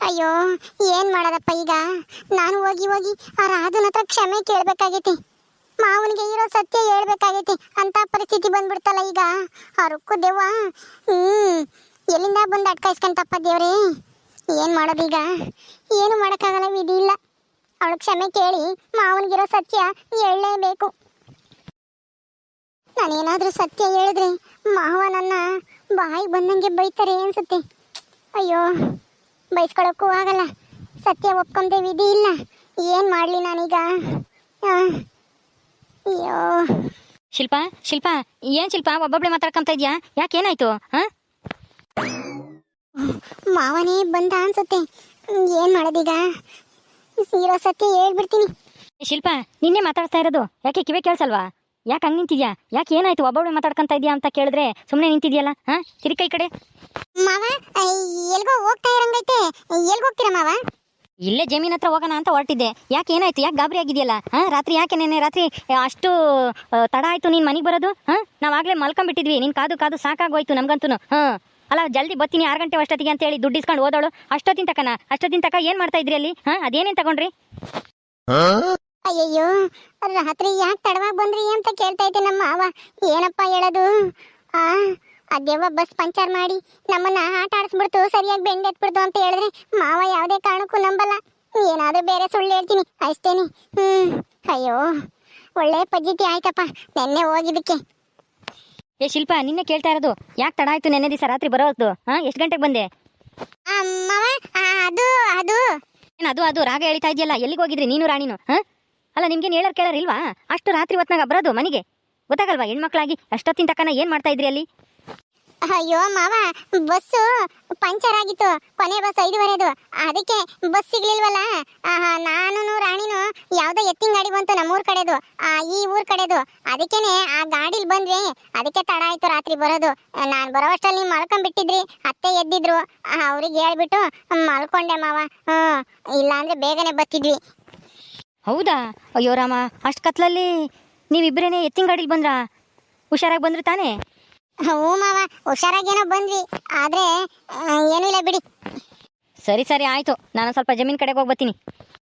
ಅಯ್ಯೋ, ಏನ್ ಮಾಡೋದಪ್ಪ ಈಗ? ನಾನು ಹೋಗಿ ಹೋಗಿ ಆ ರಾಧನ ಹತ್ರ ಕ್ಷಮೆ ಕೇಳ್ಬೇಕಾಗೈತಿ. ಮಾವನಿಗೆ ಇರೋ ಸತ್ಯ ಹೇಳ್ಬೇಕಾಗೈತಿ. ಅಂತ ಪರಿಸ್ಥಿತಿ ಬಂದ್ಬಿಡ್ತಲ್ಲ ಈಗ. ಆ ರುಕ್ಕು ದೆವ್ವ. ಹ್ಮ್, ಎಲ್ಲಿಂದ ಬಂದು ಅಟ್ಕಾಯಿಸ್ಕೊಂತಪ್ಪ ದೇವ್ರಿ? ಏನ್ ಮಾಡೋದೀಗ ಏನು ಮಾಡೋಕ್ಕಾಗಲ್ಲ, ವಿಧಿ ಇಲ್ಲ. ಅವಳು ಕ್ಷಮೆ ಕೇಳಿ ಮಾವನಿಗಿರೋ ಸತ್ಯ ಹೇಳಲೇಬೇಕು. ನಾನೇನಾದ್ರೂ ಸತ್ಯ ಹೇಳಿದ್ರೆ ಮಾವ ನನ್ನ ಬಾಯಿ ಬಂದಂಗೆ ಬೈತಾರೆ ಅನ್ಸುತ್ತೆ. ಅಯ್ಯೋ ಬೈಸ್ಕೊಳಕ್ಕೂ ಆಗಲ್ಲ. ಸತ್ಯ ಒಪ್ಕೊಂಡೆ ವಿಧಿ ಇಲ್ಲ. ಏನು ಮಾಡಲಿ ನಾನೀಗ? ಅಯ್ಯೋ. ಶಿಲ್ಪ ಶಿಲ್ಪ ಏನ್ ಶಿಲ್ಪ ಒಬ್ಬೊಬ್ಳೆ ಮಾತಾಡ್ಕೊಂತ ಇದ್ಯಾ? ಯಾಕೆ ಏನಾಯ್ತು ಹಾ ಮಾವನೇ ಬಂದ ಅನ್ಸುತ್ತೆ. ಏನು ಮಾಡೋದೀಗ? ಇರೋ ಸತ್ಯ ಹೇಳ್ಬಿಡ್ತೀನಿ. ಶಿಲ್ಪಾ ನಿನ್ನೆ ಮಾತಾಡ್ತಾ ಇರೋದು. ಯಾಕೆ ಕಿವೆ ಕೇಳಿಸಲ್ವಾ? ಯಾಕೆ ಹಂಗೆ ನಿಂತಿದ್ಯಾ? ಯಾಕೆ ಏನಾಯ್ತು ಒಬ್ಬೊಬ್ಳೆ ಮಾತಾಡ್ಕೊಂತ ಇದೆಯಾ ಅಂತ ಕೇಳಿದ್ರೆ ಸುಮ್ಮನೆ ನಿಂತಿದ್ಯಲ್ಲ ಹಾಂ ತಿರುಕೈ ಕಡೆ. ಮಾವ ಎಲ್ಗ್ ಹೋಗ್ತೀರಾ ಮಾವ? ಇಲ್ಲೇ ಜಮೀನ್ ಹತ್ರ ಹೋಗೋಣ ಅಂತ ಹೊರಟಿದ್ದೆ. ಯಾಕೆ ಏನಾಯ್ತು? ಯಾಕೆ ಗಾಬರಿ ಆಗಿದೆಯಲ್ಲ? ಹಾ ರಾತ್ರಿ ಯಾಕೆ ನೆನೆ ರಾತ್ರಿ ಅಷ್ಟು ತಡ ಆಯ್ತು ನೀನ್ ಮನೆಗೆ ಬರೋದು? ಹಾ ನಾವಾಗ್ಲೇ ಮಲ್ಕೊಂಡ್ಬಿಟ್ಟಿದ್ವಿ. ನಿನ್ ಕಾದು ಕಾದು ಸಾಕಾಗೋಯ್ತು ನಮ್ಗಂತೂ ಹಾ ಅಲ್ಲ ಜಲ್ದಿ ಬತ್ತೀನಿ ಆರು ಗಂಟೆ ಅಷ್ಟೊತ್ತಿಗೆ ಅಂತ ಹೇಳಿ ದುಡ್ಡು ಇಸ್ಕೊಂಡು ಓದೋಳು ಅಷ್ಟೊತ್ತಿನ ತಕನ? ಅಷ್ಟೊತ್ತಿನ ತಕ ಏನ್ ಮಾಡ್ತಾ ಇದ್ರಿ ಅಲ್ಲಿ? ಹಾ ಅದೇನೇನ್ ತಗೊಂಡ್ರಿ? ಅಯ್ಯಯ್ಯೋ ರಾತ್ರಿ ಯಾಕೆ ತಡವಾಗಿ ಬಂದ್ರಿ ಅಂತ ಕೇಳ್ತಾ ಇದ್ದೆ ನಮ್ಮ ಮಾವ. ಏನಪ್ಪ ಹೇಳೋದು? ಆ ಅದೇವ ಬಸ್ ಪಂಚರ್ ಮಾಡಿ ನಮ್ಮನ್ನ ಆಟ ಆಡಿಸ್ಬಿಡ್ತು ಸರಿಯಾಗಿ ಬೆಂಡ್ ಎತ್ಬಿಡ್ತು ಅಂತ ಹೇಳಿದ್ರೆ ಮಾವ ಯಾವುದೇ ಕಾರಣಕ್ಕೂ ನಂಬಲ್ಲ. ಏನಾದ್ರೂ ಬೇರೆ ಸುಳ್ಳು ಹೇಳ್ತೀನಿ ಅಷ್ಟೇನೆ. ಹ್ಮ್ ಅಯ್ಯೋ ಒಳ್ಳೆ ಪದ್ಧತಿ ಆಯ್ತಪ್ಪ ನೆನ್ನೆ ಹೋಗಿದ್ದಕ್ಕೆ. ಏ ಶಿಲ್ಪ ನಿನ್ನೆ ಕೇಳ್ತಾ ಇರೋದು ಯಾಕೆ ತಡ ಆಯ್ತು ನೆನ್ನೆ ದಿವಸ ರಾತ್ರಿ ಬರೋದು ಹಾ ಎಷ್ಟು ಗಂಟೆಗೆ ಬಂದೆ? ಆ, ಮಾವ ಆ, ಅದು ಅದು. ಏನು ಅದು ಅದು ರಾಗ ಹೇಳ್ತಾ ಇದೆಯಲ್ಲ ಎಲ್ಲಿಗೆ ಹೋಗಿದ್ರಿ ನೀನು ರಾಣಿನು ಹಾ? ಅಲ್ಲ ನಿಮ್ಗೇನು ಹೇಳೋರು ಕೇಳೋರು ಇಲ್ವಾ? ಅಷ್ಟು ರಾತ್ರಿ ಹೊತ್ನಾಗ ಬರೋದು ಮನೆಗೆ? ಗೊತ್ತಾಗಲ್ವಾ ಹೆಣ್ಮಕ್ಳಾಗಿ ಅಷ್ಟೊತ್ತಿನ ತಕ್ಕನ ಏನು ಮಾಡ್ತಾ ಇದ್ರಿ ಅಲ್ಲಿ? ಅಯ್ಯೋ ಮಾವ, ಬಸ್ಸು ಪಂಚರ್ ಆಗಿತ್ತು, ಕೊನೆ ಬಸ್ ಐದುವರೆದು. ಅದಕ್ಕೆ ಬಸ್ ಸಿಗ್ಲಿಲ್ವಲ್ಲ? ನಾನು ರಾಣಿನು ಯಾವ್ದೋ ಎತ್ತಿನ ಗಾಡಿ ಬಂತು ನಮ್ಮೂರ್ ಕಡೆದು ಈ ಊರ್ ಕಡೆದು. ಅದಕ್ಕೇನೆ ಆ ಗಾಡಿಲಿ ಬಂದ್ವಿ. ಅದಕ್ಕೆ ತಡ ಆಯ್ತು ರಾತ್ರಿ ಬರೋದು. ನಾನು ಬರೋವಷ್ಟಲ್ಲಿ ಮಲ್ಕೊಂಡ್ಬಿಟ್ಟಿದ್ರಿ, ಅತ್ತೆ ಎದ್ದಿದ್ರು. ಅವ್ರಿಗೆ ಹೇಳ್ಬಿಟ್ಟು ಮಲ್ಕೊಂಡೆ ಮಾವ. ಹ್ಮ್ ಇಲ್ಲಾಂದ್ರೆ ಬೇಗನೆ ಬತ್ತಿದ್ವಿ ಹೌದಾ? ಅಯ್ಯೋ ರಾಮ, ಅಷ್ಟು ಕತ್ಲಲ್ಲಿ ನೀವಿಬ್ಬರೇನೆ ಎತ್ತಿನ ಗಾಡಿಲಿ ಬಂದ್ರಾ? ಹುಷಾರಾಗಿ ಬಂದ್ರು ತಾನೇ? ಹ್ಞೂ ಮಾವ ಹುಷಾರಾಗೇನೋ ಬಂದ್ವಿ. ಆದ್ರೆ ಏನೂ ಇಲ್ಲ ಬಿಡಿ. ಸರಿ ಸರಿ ಆಯ್ತು. ನಾನು ಸ್ವಲ್ಪ ಜಮೀನ್ ಕಡೆಗೆ ಹೋಗಿ ಬರ್ತೀನಿ.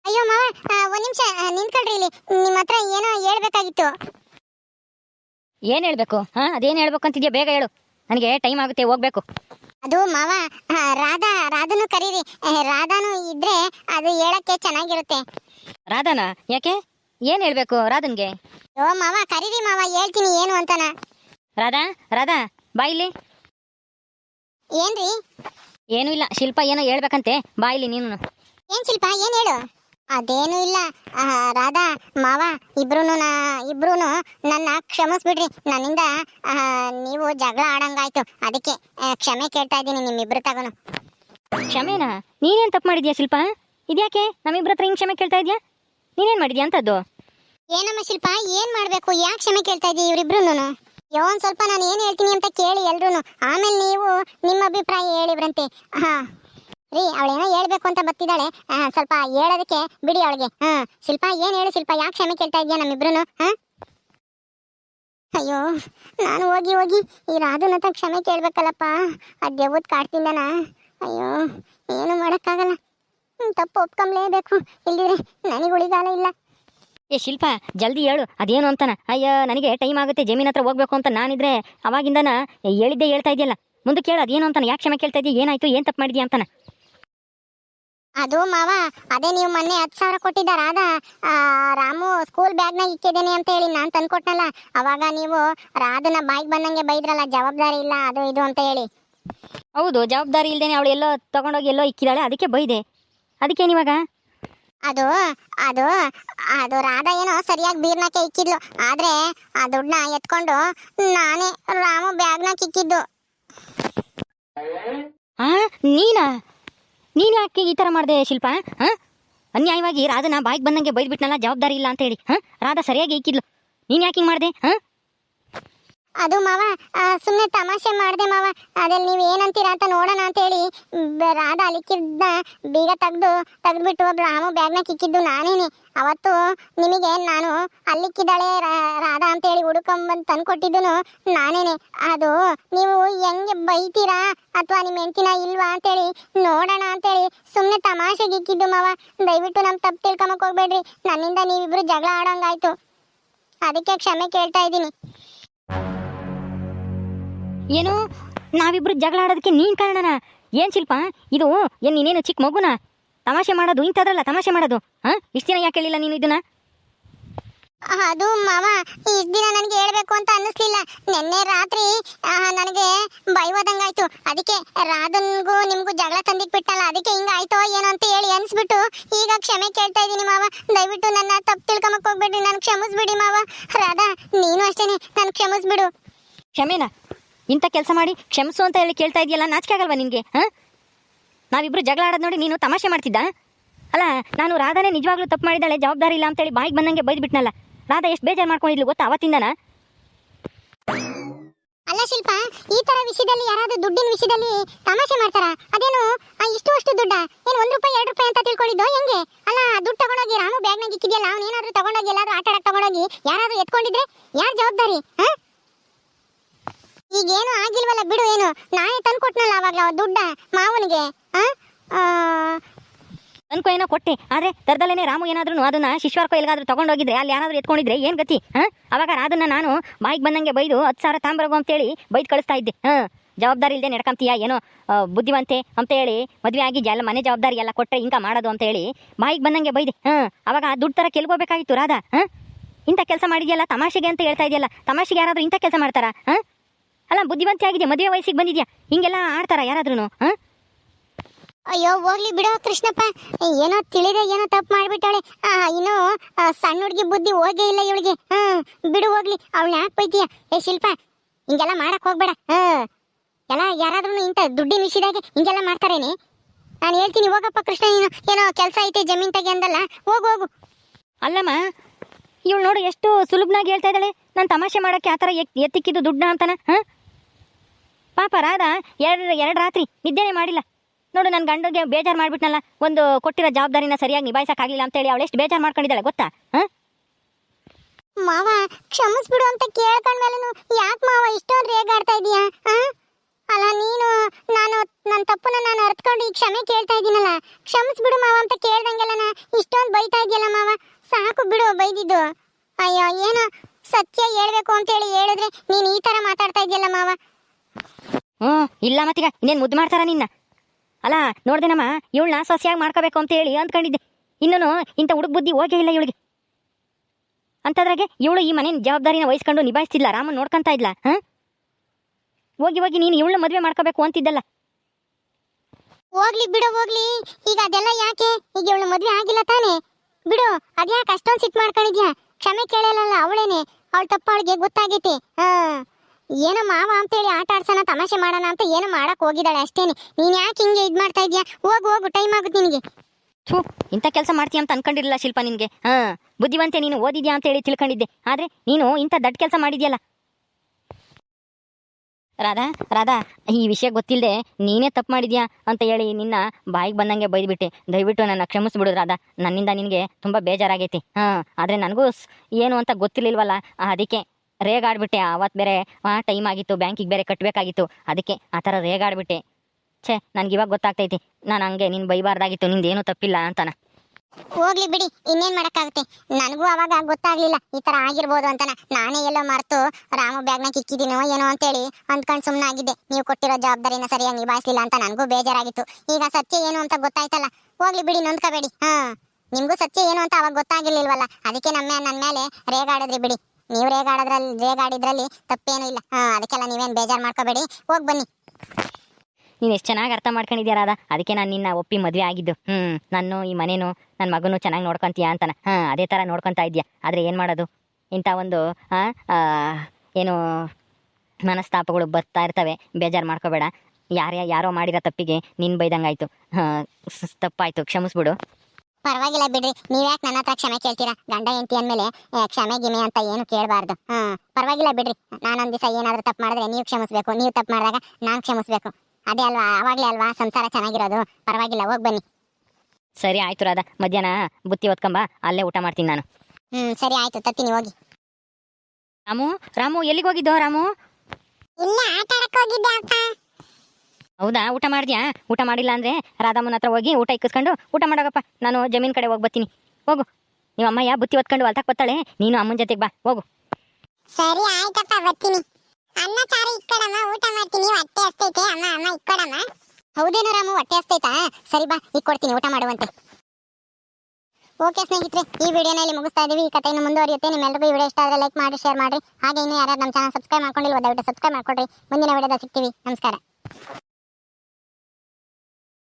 ಅಯ್ಯೋ ಮಾವ ಒಂದು ಒಂದ್ ನಿಮಿಷ ನಿಂತ್ಕೊಳ್ರಿ ಇಲ್ಲಿ. ನಿಮ್ಮ ಹತ್ರ ಏನೋ ಹೇಳ್ಬೇಕಾಗಿತ್ತು. ಏನು ಹೇಳ್ಬೇಕು? ಹಾ ಅದೇನು ಹೇಳ್ಬೇಕು ಅಂತಿದ್ಯಾ? ಬೇಗ ಹೇಳು. ನನಗೆ ಟೈಮ್ ಆಗುತ್ತೆ ಹೋಗ್ಬೇಕು. ಅದು ಮಾವ ಆ, ರಾಧಾ ರಾಧನು ಕರೀರಿ. ಆ, ರಾಧಾನು ಇದ್ರೆ ಅದು ಹೇಳಕ್ಕೆ ಚೆನ್ನಾಗಿರುತ್ತೆ. ರಾಧಾನ? ಯಾಕೆ? ಏನು ಹೇಳ್ಬೇಕು ರಾಧನ್ಗೆ? ಓ ಮಾವ ಕರೀರಿ ಮಾವ ಹೇಳ್ತೀನಿ ಏನು ಅಂತನ ರಾಧಾ ರಾಧಾ ಬಾ ಇಲ್ಲಿ. ಏನ್ರಿ? ಏನೂ ಇಲ್ಲ ಶಿಲ್ಪ ಏನೋ ಹೇಳ್ಬೇಕಂತೆ ಬಾ ಇಲ್ಲಿ ನೀನು. ಏನ್ ಶಿಲ್ಪ ಏನ್ ಹೇಳು? ಅದೇನು ಇಲ್ಲ. ಆ, ರಾಧಾ ಮಾವ ಇಬ್ರುನು ನಾ ಇಬ್ರುನು ನನ್ನ ಕ್ಷಮಿಸ್ಬಿಡ್ರಿ. ನನ್ನಿಂದ ಆ, ನೀವು ಜಗಳ ಆಡಂಗಾಯ್ತು. ಅದಕ್ಕೆ ಆ, ಕ್ಷಮೆ ಕೇಳ್ತಾ ಇದ್ದೀನಿ ನಿಮ್ಮಿಬ್ರು ತಗೋನು. ಕ್ಷಮೆನಾ? ನೀನೇನು ತಪ್ಪು ಮಾಡಿದ್ಯಾ ಶಿಲ್ಪ? ಇದ್ಯಾಕೆ? ನಮ್ಮಿಬ್ರ ಹತ್ರ ಹಿಂಗೆ ಕ್ಷಮೆ ಕೇಳ್ತಾ ಇದೆಯಾ? ನೀನೇನು ಮಾಡಿದ್ಯಾ ಅಂತದ್ದು? ಏನಮ್ಮ ಶಿಲ್ಪ ಏನ್ ಮಾಡ್ಬೇಕು? ಯಾಕೆ ಕ್ಷಮೆ ಕೇಳ್ತಾ ಇದ್ದೀವಿ ಇವ್ರಿಬ್ರು ಯೋ ಸ್ವಲ್ಪ ನಾನು ಏನ್ ಹೇಳ್ತೀನಿ ಅಂತ ಕೇಳಿ ಎಲ್ರು ಆಮೇಲೆ ನೀವು ನಿಮ್ಮ ಅಭಿಪ್ರಾಯ ಹೇಳಿವ್ರಂತೆ. ಹಾ. ರೀ, ಅವಳೇನೋ ಹೇಳ್ಬೇಕು ಅಂತ ಬರ್ತಿದ್ದಾಳೆ ಸ್ವಲ್ಪ ಹೇಳೋದಕ್ಕೆ ಬಿಡಿ ಅವಳಿಗೆ. ಹಾ. ಶಿಲ್ಪ, ಏನ್ ಹೇಳು ಶಿಲ್ಪ? ಯಾಕೆ ಕ್ಷಮೆ ಕೇಳ್ತಾ ಇದೀಯ ನಮ್ಮಿಬ್ರು ಅಯ್ಯೋ, ನಾನು ಹೋಗಿ ಹೋಗಿ ಈ ಹತ್ರ ಕ್ಷಮೆ ಕೇಳ್ಬೇಕಲ್ಲಪ್ಪ. ಆ ದೇವದ್ ಕಾಡ್ತಿಂದನ ಅಯ್ಯೋ, ಏನು ಮಾಡೋಕ್ಕಾಗಲ್ಲ. ತಪ್ಪು ಒಪ್ಕೊಂಬ್ಲೇಬೇಕು. ಇಲ್ದಿದ್ರೆ ನನಗೆ ಉಳಿಗಾಲ ಇಲ್ಲ. ಏ ಶಿಲ್ಪ ಜಲ್ದಿ ಹೇಳು. ಅದೇನು ಅಂತಾನ? ಅಯ್ಯ ನನಗೆ ಟೈಮ್ ಆಗುತ್ತೆ. ಜಮೀನ್ ಹತ್ರ ಹೋಗ್ಬೇಕು ಅಂತ ನಾನಿದ್ರೆ ಅವಾಗಿಂದನ ಹೇಳಿದ್ದೆ ಹೇಳ್ತಾ ಇದೆಯಲ್ಲ. ಮುಂದಕ್ಕೆ ಹೇಳು ಅದೇನು ಅಂತಾನೆ? ಯಾಕೆ ಕ್ಷಮೆ ಕೇಳ್ತಾ ಇದೀಯ? ಏನಾಯ್ತು? ಏನು ತಪ್ಪು ಮಾಡಿದ್ಯಾ ಅಂತಾನ? ಅದು ಮಾವ ಅದೇ ನೀವು ಮೊನ್ನೆ ಹತ್ತು ಸಾವಿರ ಕೊಟ್ಟಿದ್ದ ರಾಧಾ. ರಾಮು ಸ್ಕೂಲ್ ಬ್ಯಾಗ್ನಾಗ ಇಕ್ಕಿದ್ದೇನೆ ಅಂತ ಹೇಳಿ ನಾನು ತಂದ್ಕೊಟ್ನಲ್ಲ. ಅವಾಗ ನೀವು ರಾಧನ ಬಾಯಿಗೆ ಬಂದಂಗೆ ಬೈದ್ರಲ್ಲ ಜವಾಬ್ದಾರಿ ಇಲ್ಲ ಅದು ಇದು ಅಂತ ಹೇಳಿ. ಹೌದು ಜವಾಬ್ದಾರಿ ಇಲ್ದೇನೆ ಅವಳು ಎಲ್ಲೋ ತಗೊಂಡೋಗಿ ಎಲ್ಲೋ ಇಕ್ಕಿದಾಳೆ ಅದಕ್ಕೆ ಬೈದೆ. ಅದಕ್ಕೇನು ಇವಾಗ? ಅದು ಅದು ಅದು ರಾಧಾ ಏನೋ ಸರಿಯಾಗಿ ಬೀರ್ನಾಕೆ ಇಕ್ಕಿದ್ಲು. ಆದ್ರೆ ಆ ದುಡ್ಡನ್ನ ಎತ್ಕೊಂಡು ನಾನೇ ರಾಮು ಬ್ಯಾಗ್ನ ಇಕ್ಕಿದ್ದು ಆ, ನೀನಾ? ನೀನು ಯಾಕೆ ಈ ಥರ ಮಾಡಿದೆ ಶಿಲ್ಪ? ಹಾಂ ಅನ್ಯಾಯವಾಗಿ ರಾಧನ ಬಾಯಿಗೆ ಬಂದಂಗೆ ಬೈದ್ಬಿಟ್ನಲ್ಲ, ಜವಾಬ್ದಾರಿ ಇಲ್ಲ ಅಂತ ಹೇಳಿ. ಹಾಂ ರಾಧಾ ಸರಿಯಾಗಿ ಇಕ್ಕಿದ್ಲು. ನೀನು ಯಾಕೆ ಮಾಡಿದೆ? ಹಾಂ ಅದು ಮಾವ ಸುಮ್ಮನೆ ತಮಾಷೆ ಮಾಡಿದೆ ಮಾವ. ಅದ್ರಲ್ಲಿ ನೀವು ಏನಂತೀರಾ ಅಂತ ನೋಡೋಣ ಅಂತೇಳಿ ರಾಧ ಅಲಿಕ್ಕಿದ್ದ ಬೀಗ ತೆಗ್ದು, ತೆಗ್ದ್ಬಿಟ್ಟು ರಾಮು ಬ್ಯಾಗ್ನ ಕಿಕ್ಕಿದ್ದು ನಾನೇನೆ. ಅವತ್ತು ನಿಮಗೆ ನಾನು ಅಲ್ಲಿಕ್ಕಿದ್ದಾಳೆ ರಾಧಾ ಅಂತೇಳಿ ಹುಡುಕೊಂಬಂದು ತಂದ್ಕೊಟ್ಟಿದ್ದು ನಾನೇನೆ. ಅದು ನೀವು ಹೆಂಗೆ ಬೈತೀರಾ ಅಥವಾ ನಿಮ್ಮ ಹೆಂಡ್ತಿನ ಇಲ್ವಾ ಅಂತೇಳಿ ನೋಡೋಣ ಅಂತೇಳಿ ಸುಮ್ಮನೆ ತಮಾಷೆಗೆ ಇಕ್ಕಿದ್ದು ಮಾವ. ದಯವಿಟ್ಟು ನಮ್ಮ ತಪ್ಪು ತಿಳ್ಕೊಂಬಕ್ಕೆ ಹೋಗ್ಬೇಡ್ರಿ. ನನ್ನಿಂದ ನೀವಿಬ್ರು ಜಗಳ ಆಡೋಂಗಾಯ್ತು. ಅದಕ್ಕೆ ಕ್ಷಮೆ ಕೇಳ್ತಾ ಇದ್ದೀನಿ. ಏನು? ನಾವಿಬ್ರು ಜಗಳ ಆಡೋದಕ್ಕೆ ನೀನ್ ಕಾರಣನ? ಏನ್ ಶಿಲ್ಪ? ಇದು ಏನ್ ನೀನೇನು ಚಿಕ್ಕ ಮಗುನ? ತಮಾಷೆ ಮಾಡೋದು ಇಂಥದ್ರಲ್ಲ ತಮಾಷೆ ಮಾಡೋದು ಹಾ? ಇಷ್ಟ ದಿನ ಯಾಕೆ ಹೇಳಿಲ್ಲ ನೀನು ಇದನ್ನ? ಅದು ಮಾವ ಇಷ್ಟ ದಿನ ನನಗೆ ಹೇಳಬೇಕು ಅಂತ ಅನ್ನಿಸ್ಲಿಲ್ಲ. ನಿನ್ನೆ ರಾತ್ರಿ ನನಗೆ ಬೈವದಂಗಾಯ್ತು ಅದಕ್ಕೆ ರಾಧನ್ಗೂ ನಿಮ್ಗೂ ಜಗಳ ತಂದಿಟ್ಬಿಟ್ಟಲ್ಲ ಅದಕ್ಕೆ ಹಿಂಗಾಯ್ತೋ ಏನೋ ಅಂತ ಹೇಳಿ ಅನ್ಸ್ಬಿಟ್ಟು ಈಗ ಕ್ಷಮೆ ಕೇಳ್ತಾ ಇದ್ದೀನಿ ಮಾವ. ದಯವಿಟ್ಟು ನನ್ನ ತಪ್ಪು ತಿಳ್ಕೊಂಬಕ್ ಹೋಗ್ಬೇಡ್ರಿ ನಾನು ಕ್ಷಮಿಸ್ಬಿಡಿ ಮಾವ. ರಾಧಾ ನೀನು ಅಷ್ಟೇನೆ ನಾನು ಕ್ಷಮಿಸ್ಬಿಡು. ಕ್ಷಮೆನ? ಇಂಥ ಕೆಲಸ ಮಾಡಿ ಕ್ಷಮಿಸು ಅಂತ ಹೇಳಿ ಕೇಳ್ತಾ ಇದೆಯಲ್ಲ, ನಾಚಿಕೆ ಆಗಲ್ವಾ ನಿನಗೆ, ಹಾ? ನಾವಿಬ್ರು ಜಗಳ ಆಡೋದು ನೋಡಿ ನೀನು ತಮಾಷೆ ಮಾಡ್ತಿದ್ದ? ಅಲ್ಲ, ನಾನು ರಾಧಾನೇ ನಿಜವಾಗ್ಲೂ ತಪ್ಪು ಮಾಡಿದ್ದಾಳೆ, ಜವಾಬ್ದಾರಿ ಇಲ್ಲ ಅಂತೇಳಿ ಬಾಯಿಗೆ ಬಂದಂಗೆ ಬೈದ್ಬಿಟ್ನಲ್ಲ. ರಾಧಾ ಎಷ್ಟು ಬೇಜಾರು ಮಾಡ್ಕೊಂಡಿದ್ಲು ಗೊತ್ತಾ ಅವತ್ತಿಂದನ? ಅಲ್ಲ ಶಿಲ್ಪ, ಈ ತರ ವಿಷಯದಲ್ಲಿ ಯಾರಾದ್ರೂ ದುಡ್ಡಿನ ವಿಷಯದಲ್ಲಿ ತಮಾಷೆ ಮಾಡ್ತಾರ? ಅದೇನು ಇಷ್ಟು ಅಷ್ಟು ದುಡ್ಡ? ಏನು ಒಂದು ರೂಪಾಯಿ, ಎರಡು ರೂಪಾಯಿ ಅಂತ ತಿಳ್ಕೊಂಡಿದ್ದು ಹೆಂಗೆ? ಅಲ್ಲ ದುಡ್ಡು ತಗೊಂಡೋಗಿ ರಾಮು ಬ್ಯಾಗ್ನಾಗ ಇಕ್ಕಿದ್ಯಲ್ಲ, ಅವ್ನು ಏನಾದ್ರೂ ತಗೊಂಡೋಗಿ, ಎಲ್ಲಾದ್ರೂ ಆಟ ಆಡಕ್ ತಗೊಂಡೋಗಿ ಯಾರಾದ್ರೂ ಎತ್ಕೊಂಡಿದ್ರೆ ಯಾರು ಜವಾಬ್ದಾರಿ, ಹಾ? ಈಗೇನು ಆಗಿಲ್ವಲ್ಲ ಬಿಡು ಏನು. ನಾನೇ ತಂದ್ಕೊಟ್ನಲ್ಲ ಅವಾಗ್ಲ ಆ ದುಡ್ಡ ಮಾವನಿಗೆ ಅನ್ಕೋ ಏನೋ ಕೊಟ್ಟೆ, ಆದ್ರೆ ತರದಲ್ಲೇನೆ ರಾಮು ಏನಾದ್ರೂ ಅದನ್ನ ಶಿಶ್ವಾರ್ಕೋ ಎಲ್ಲಿಗಾದ್ರೂ ತಗೊಂಡೋಗಿದ್ರೆ, ಅಲ್ಲಿ ಯಾರಾದ್ರೂ ಎತ್ಕೊಂಡಿದ್ರೆ ಏನ್ ಗತಿ ಹಾ ಅವಾಗ ಅದನ್ನ ನಾನು ಬಾಯಿಗೆ ಬಂದಂಗೆ ಬೈದು ಹತ್ತು ಸಾವಿರ ತಾಂಬರಗು ಅಂತೇಳಿ ಬೈದು ಕಳಿಸ್ತಾ ಇದ್ದೆ. ಹಾ, ಜವಾಬ್ದಾರಿ ಇಲ್ಲದೆ ನಡ್ಕೊಂತೀಯ ಏನೋ ಬುದ್ಧಿವಂತೆ ಅಂತ ಹೇಳಿ ಮದುವೆ ಆಗಿ ಎಲ್ಲ ಮನೆ ಜವಾಬ್ದಾರಿ ಎಲ್ಲ ಕೊಟ್ಟರೆ ಹಿಂಗ ಮಾಡೋದು ಅಂತ ಹೇಳಿ ಬಾಯಿಗೆ ಬಂದಂಗೆ ಬೈದೆ. ಹಾ, ಅವಾಗ ಆ ದುಡ್ಡು ತರ ಕೆಲ್ಕೋಬೇಕಾಗಿತ್ತು ರಾಧಾ ಹಾ ಇಂಥ ಕೆಲಸ ಮಾಡಿದೆಯಲ್ಲ, ತಮಾಷೆಗೆ ಅಂತ ಹೇಳ್ತಾ ಇದೆಯಲ್ಲ, ತಮಾಷೆಗೆ ಯಾರಾದರೂ ಇಂಥ ಕೆಲಸ ಮಾಡ್ತಾರಾ ಹಾ ಅಲ್ಲ ಬುದ್ಧಿವಂತ ಆಗಿದೆ ಮದುವೆ ವಯಸ್ಸಿಗೆ ಬಂದಿದ್ಯಾ? ಹಿಂಗೆಲ್ಲ ಆಡ್ತಾರ ಯಾರಾದ್ರೂ ಹಾ? ಅಯ್ಯೋ ಹೋಗ್ಲಿ ಬಿಡೋ ಕೃಷ್ಣಪ್ಪ. ಏನೋ ತಿಳಿದೆ ಏನೋ ತಪ್ಪು ಮಾಡ್ಬಿಟ್ಟಾಳೆ ಇನ್ನು ಸಣ್ಣ ಹುಡುಗಿ ಬುದ್ಧಿ ಹೋಗೇ ಇಲ್ಲ ಇವಳಿಗೆ. ಹ್ಮ್ ಬಿಡು ಹೋಗ್ಲಿ ಅವಳನ್ನ ಯಾಕೆ ಬೈತೀಯ ಏ ಶಿಲ್ಪ ಹಿಂಗೆಲ್ಲ ಮಾಡಕ್ ಹೋಗ್ಬೇಡ ಹ್ಮ್ ಎಲ್ಲ ಯಾರಾದ್ರೂ ಇಂಥ ದುಡ್ಡಿನ ವಿಷಯದಾಗೆ ಹಿಂಗೆಲ್ಲ ಮಾಡ್ತಾರೇನೆ? ನಾನು ಹೇಳ್ತೀನಿ ಹೋಗಪ್ಪ ಕೃಷ್ಣ ನೀನು. ಏನೋ ಕೆಲಸ ಐತೆ ಜಮೀನ್ ತೆಗೆ ಅಂದಲ್ಲ ಹೋಗು ಹೋಗು. ಅಲ್ಲಮ್ಮ ಇವಳು ನೋಡು ಎಷ್ಟು ಸುಲಭನಾಗಿ ಹೇಳ್ತಾ ಇದ್ದಾಳೆ. ನಾನು ತಮಾಷೆ ಮಾಡೋಕ್ಕೆ ಆ ಥರ ಎತ್ತಿಕ್ಕಿದ್ದು ದುಡ್ಡನ್ನ ಅಂತಾನ ಹಾಂ? ಪಾಪ ರಾಧಾ, ಎರಡು ಎರಡು ರಾತ್ರಿ ನಿದ್ದೆನೇ ಮಾಡಿಲ್ಲ. ನೋಡು ನನ್ನ ಗಂಡಗೆ ಬೇಜಾರು ಮಾಡಿಬಿಟ್ನಲ್ಲ, ಒಂದು ಕೊಟ್ಟಿರೋ ಜವಾಬ್ದಾರಿನ ಸರಿಯಾಗಿ ನಿಭಾಯಿಸೋಕ್ಕಾಗಲಿಲ್ಲ ಅಂತೇಳಿ ಅವಳು ಎಷ್ಟು ಬೇಜಾರು ಮಾಡ್ಕೊಂಡಿದ್ದಾಳೆ, ಗೊತ್ತಾ? ಮಾವ, ಕ್ಷಮಿಸ್ಬಿಡು ಅಂತ ಕೇಳ್ಕೊಂಡ್ಮೇಲೂ ಯಾಕೆ ಮಾವ ಇಷ್ಟೊಂದು ರೇಗಾಡ್ತಾ ಇದೀಯಾ? ಅಲ್ಲ, ನೀನು, ನಾನು ನನ್ನ ತಪ್ಪನ್ನ ನಾನು ಅರ್ತ್ಕೊಂಡು ಈ ಕ್ಷಮೆ ಕೇಳ್ತಾ ಇದ್ದೀನಲ್ಲ ಕ್ಷಮಿಸ್ಬಿಡು ಮಾವ ಅಂತ ಕೇಳ್ದಂಗೆಲ್ಲ ಇಷ್ಟೊಂದು ಬೈತಾ ಇದೆಯಲ್ಲ ಮಾವ, ಸಾಕು ಬಿಡು ಬೈದಿದ್ದು. ಅಯ್ಯೋ, ಏನೋ ಸತ್ಯ ಹೇಳ್ಬೇಕು ಅಂತೇಳಿ ಹೇಳಿದ್ರೆ ನೀನು ಈ ಥರ ಮಾತಾಡ್ತಾ ಇದೆಯಲ್ಲ ಮಾವ ಹ್ಞೂ ಇಲ್ಲ ಮತ್ತೀಗ, ಇನ್ನೇನು ಮುದ್ದು ಮಾಡ್ತಾರ ನಿನ್ನ? ಅಲ್ಲ, ನೋಡ್ದೇನಮ್ಮ, ಇವಳನ್ನ ಸೊಸೆಯಾಗಿ ಮಾಡ್ಕೋಬೇಕು ಅಂತ ಹೇಳಿ ಅಂದ್ಕೊಂಡಿದ್ದೆ. ಇನ್ನೂ ಇಂಥ ಹುಡುಗ ಬುದ್ಧಿ ಹೋಗೇ ಇಲ್ಲ ಇವಳಿಗೆ. ಅಂಥದ್ರಾಗೆ ಇವಳು ಈ ಮನೇನ ಜವಾಬ್ದಾರಿನ ವಹಿಸ್ಕೊಂಡು ನಿಭಾಯಿಸ್ತಿಲ್ಲ ರಾಮನ್ ನೋಡ್ಕೊಂತ ಇದ್ಲ? ಹಾಂ? ಹೋಗಿ ಹೋಗಿ ನೀನು ಇವಳನ್ನ ಮದುವೆ ಮಾಡ್ಕೋಬೇಕು ಅಂತಿದ್ದಲ್ಲ. ಹೋಗ್ಲಿ, ಬಿಡು, ಹೋಗ್ಲಿ. ಈಗ ಅದೆಲ್ಲ ಯಾಕೆ? ಈಗ ಇವಳು ಮದ್ವೆ ಆಗಿಲ್ಲ ತಾನೇ? ಬಿಡು, ಅದ್ಯಾಕೆ ಅಷ್ಟೊಂದು ಸಿಟ್ಟು ಮಾಡ್ಕೊಂಡಿದ್ಯಾ? ಕ್ಷಮೆ ಕೇಳಲ್ಲ ಅವಳೇನೆ. ಅವಳು ತಪ್ಪ ಅವಳಿಗೆ ಗೊತ್ತಾಗೈತಿ. ಹಾ. ಏನೋ ಮಾವ ಅಂತೇಳಿ ಆಟ ಆಡ್ಸೋಣ, ತಮಾಷೆ ಮಾಡೋಣ ಅಂತ ಏನೋ ಮಾಡಕ್ ಹೋಗಿದ್ದಾಳೆ ಅಷ್ಟೇನೆ. ನೀನ್ ಯಾಕೆ ಹಿಂಗೆ ಇದ್ ಮಾಡ್ತಾ ಇದ್ಯಾ? ಹೋಗು ಹೋಗು ಟೈಮ್ ಆಗುತ್ತೆ ನಿನಗೆ. ಥೂ, ಇಂಥ ಕೆಲಸ ಮಾಡ್ತೀಯ ಅಂತ ಅನ್ಕೊಂಡಿರಲಿಲ್ಲ ಶಿಲ್ಪ ನಿನಗೆ? ಹಾಂ, ಬುದ್ಧಿವಂತೆ ನೀನು ಓದಿದ್ಯಾ ಅಂತ ಹೇಳಿ ತಿಳ್ಕೊಂಡಿದ್ದೆ. ಆದರೆ ನೀನು ಇಂಥ ದಡ್ಡ ಕೆಲಸ ಮಾಡಿದ್ಯಲ್ಲ? ರಾಧಾ ರಾಧಾ, ಈ ವಿಷಯ ಗೊತ್ತಿಲ್ಲದೆ ನೀನೇ ತಪ್ಪು ಮಾಡಿದ್ಯಾ ಅಂತ ಹೇಳಿ ನಿನ್ನ ಬಾಯಿಗೆ ಬಂದಂಗೆ ಬೈದ್ಬಿಟ್ಟೆ. ದಯವಿಟ್ಟು ನನ್ನ ಕ್ಷಮಿಸ್ಬಿಡು ರಾಧಾ. ನನ್ನಿಂದ ನಿನಗೆ ತುಂಬ ಬೇಜಾರಾಗೈತಿ. ಹಾಂ, ಆದರೆ ನನಗೂ ಏನು ಅಂತ ಗೊತ್ತಿರ್ಲಿಲ್ವಲ್ಲ, ಅದಕ್ಕೆ ರೇಗಾಡ್ಬಿಟ್ಟೆ ಅವತ್ತು ಬೇರೆ ಟೈಮ್ ಆಗಿತ್ತು ಬ್ಯಾಂಕಿಗೆ ಬೇರೆ ಕಟ್ಟಬೇಕಾಗಿತ್ತು ಅದಕ್ಕೆ ಆ ಥರ ರೇಗಾಡ್ಬಿಟ್ಟೆ. ಛೇ, ನನಗೆ ಇವಾಗ ಗೊತ್ತಾಗ್ತೈತಿ. ನಾನು ಹಂಗೆ ನೀನು ಬೈಬಾರ್ದಾಗಿತ್ತು, ನಿಂದೇನು ತಪ್ಪಿಲ್ಲ ಅಂತಾನ. ಹೋಗ್ಲಿ ಬಿಡಿ, ಇನ್ನೇನ್ ಮಾಡಕ್ಕಾಗುತ್ತೆ. ನನಗೂ ಅವಾಗ ಗೊತ್ತಾಗ್ಲಿಲ್ಲ, ಈ ತರ ಆಗಿರ್ಬೋದು ಅಂತನ. ನಾನೇ ಎಲ್ಲೋ ಮರೆತು, ರಾಮು ಬ್ಯಾಗ್ನ ಕಿಕ್ಕಿದೀನೋ ಏನೋ ಅಂತೇಳಿ ಅಂದ್ಕೊಂಡು ಸುಮ್ಮನೆ ಆಗಿದ್ದೆ ನೀವು ಕೊಟ್ಟಿರೋ ಜವಾಬ್ದಾರಿನ ಸರಿಯಾಗಿ ನಿಭಾಯಿಸಲಿಲ್ಲ ಅಂತ ನನಗೂ ಬೇಜಾರಾಗಿತ್ತು. ಈಗ ಸತ್ಯ ಏನು ಅಂತ ಗೊತ್ತಾಯ್ತಲ್ಲ? ಹೋಗ್ಲಿ ಬಿಡಿ, ನೊಂದ್ಕೋಬೇಡಿ. ಹಾ. ನಿಮ್ಗೂ ಸತ್ಯ ಏನು ಅಂತ ಅವಾಗ ಗೊತ್ತಾಗಿರ್ಲಿಲ್ವಲ್ಲ? ಅದಕ್ಕೆ ನಮ್ಮ ನನ್ನ ಮೇಲೆ ರೇಗಾಡಿದ್ರಿ ಬಿಡಿ. ನೀವು ರೇಗಾಡೋದ್ರಲ್ಲಿ ರೇಗಾಡಿದ್ರಲ್ಲಿ ತಪ್ಪೇನು ಇಲ್ಲ. ಹಾ ಅದಕ್ಕೆಲ್ಲ ನೀವೇನು ಬೇಜಾರು ಮಾಡ್ಕೋಬೇಡಿ. ಹೋಗಿ ಬನ್ನಿ. ನೀನು ಎಷ್ಟು ಚೆನ್ನಾಗಿ ಅರ್ಥ ಮಾಡ್ಕೊಂಡಿದ್ಯಾ ರಾಧಾ? ಅದಕ್ಕೆ ನಾನು ನಿನ್ನ ಒಪ್ಪಿ ಮದುವೆ ಆಗಿದ್ದು. ಹ್ಞೂ ನಾನು ಈ ಮನೇನು ನನ್ನ ಮಗನೂ ಚೆನ್ನಾಗಿ ನೋಡ್ಕೊಂತೀಯ ಅಂತಾನೆ. ಹಾಂ ಅದೇ ಥರ ನೋಡ್ಕೊತಾ ಇದೆಯಾ? ಆದರೆ ಏನು ಮಾಡೋದು? ಇಂಥ ಒಂದು ಆ, ಏನು ಮನಸ್ತಾಪಗಳು ಬರ್ತಾ ಇರ್ತವೆ. ಬೇಜಾರು ಮಾಡ್ಕೋಬೇಡ. ಯಾರ್ಯಾ ಯಾರೋ ಮಾಡಿರೋ ತಪ್ಪಿಗೆ ನಿನ್ನ ಬೈದಂಗಾಯ್ತು. ಹಾಂ ತಪ್ಪಾಯಿತು. ಕ್ಷಮಿಸ್ಬಿಡು. ಪರವಾಗಿಲ್ಲ ಬಿಡ್ರಿ. ನೀವ್ಯಾಕೆ ನನ್ನ ಹತ್ರ ಕ್ಷಮೆ ಕೇಳ್ತೀರಾ? ಗಂಡ ಹೆಂಡತಿ ಅಂದ್ಮೇಲೆ ಕ್ಷಮೆ ಗಿಮೆ ಅಂತ ಏನು ಕೇಳಬಾರ್ದು. ಹ್ಮ್ ಪರವಾಗಿಲ್ಲ ಬಿಡ್ರಿ. ನಾನೊಂದ್ ದಿವಸ ಏನಾದ್ರೂ ತಪ್ಪು ಮಾಡಿದ್ರೆ ನೀವು ಕ್ಷಮಿಸ್ಬೇಕು. ನೀವು ತಪ್ಪು ಮಾಡಿದಾಗ ನಾನು ಕ್ಷಮಿಸ್ಬೇಕು. ಅದೇ ಅಲ್ವಾ? ಅವಾಗ್ಲೇ ಅಲ್ವಾ? ಸಂಸಾರ ಚೆನ್ನಾಗಿರೋದು. ಪರವಾಗಿಲ್ಲ ಹೋಗ್ ಬನ್ನಿ. ಸರಿ ಆಯ್ತು ರಾಧ. ಮಧ್ಯಾಹ್ನ ಬುತ್ತಿ ಹೊತ್ಕೊಂಬ. ಅಲ್ಲೇ ಊಟ ಮಾಡ್ತೀನಿ ನಾನು. ಹ್ಮ್ ಸರಿ ಆಯ್ತು. ತತ್ತೀನಿ ಹೋಗಿ. ರಾಮು ರಾಮು ಎಲ್ಲಿಗೆ ಹೋಗಿದ್ದೋ ರಾಮು? ಇಲ್ಲ ಆಟ ಆಡಕ್ಕೆ ಹೋಗಿದ್ದೆ ಅಪ್ಪ. ಹೌದಾ? ಊಟ ಮಾಡಿದ್ಯಾ? ಊಟ ಮಾಡಿಲ್ಲ ಅಂದ್ರೆ ರಾಧಮ್ಮನ ಹತ್ರ ಹೋಗಿ ಊಟ ಇಕ್ಕಿಸ್ಕೊಂಡು ಊಟ ಮಾಡೋಗಪ್ಪ. ನಾನು ಜಮೀನ್ ಕಡೆ ಹೋಗಿ ಬರ್ತೀನಿ ಹೋಗು. ನಿಮ್ಮ ಅಮ್ಮಯ್ಯ ಬುತ್ತಿ ಹೊತ್ಕೊಂಡು ಹೊಲ್ತಾಕ್ ಬತ್ತಾಳೆ ನೀನು ಅಮ್ಮನ ಜೊತೆಗೆ ಬಾ. ಹೋಗು. ಸರಿ, ಆಯ್ತಪ್ಪ, ಬರ್ತೀನಿ. ಅನ್ನ ಸಾರು ಇಕ್ಕಡಮ್ಮ ಊಟ ಮಾಡ್ತೀನಿ. ಹೊಟ್ಟೆ ಹಸ್ತೈತೆ. ಅಮ್ಮ ಅಮ್ಮ ಇಕ್ಕೊಡಮ್ಮ ಹೌದೇನು ರಾಮು, ಹೊಟ್ಟೆ ಹಸ್ತೈತಾ? ಸರಿ ಬಾ ಇಕ್ಕೊಡ್ತೀನಿ ಊಟ ಮಾಡುವಂತೆ. ಓಕೆ ಸ್ನೇಹಿತರೆ, ಈ ವಿಡಿಯೋನ ಇಲ್ಲಿ ಮುಗಿಸ್ತಾ ಇದೀವಿ. ಈ ಕಥೆ ಇನ್ನು ಮುಂದುವರಿಯುತ್ತೆ. ನಿಮ್ಮೆಲ್ಲರಿಗೂ ಈ ವಿಡಿಯೋ ಇಷ್ಟ ಆದರೆ ಲೈಕ್ ಮಾಡಿ, ಶೇರ್ ಮಾಡಿ. ಹಾಗೆ ಇನ್ನು ಯಾರು ನಮ್ಮ ಚಾನಲ್ ಸಬ್ಸ್ಕ್ರೈಬ್ ಮಾಡ್ಕೊಂಡಿಲ್ಲ ದಯವಿಟ್ಟು ಸಬ್ಸ್ಕ್ರೈಬ್ ಮಾಡ್ಕೊಡ್ರಿ. ಮುಂದಿನ ವಿಡಿಯೋದ ಸಿಗ್ತೀವಿ. ನಮಸ್ಕಾರ.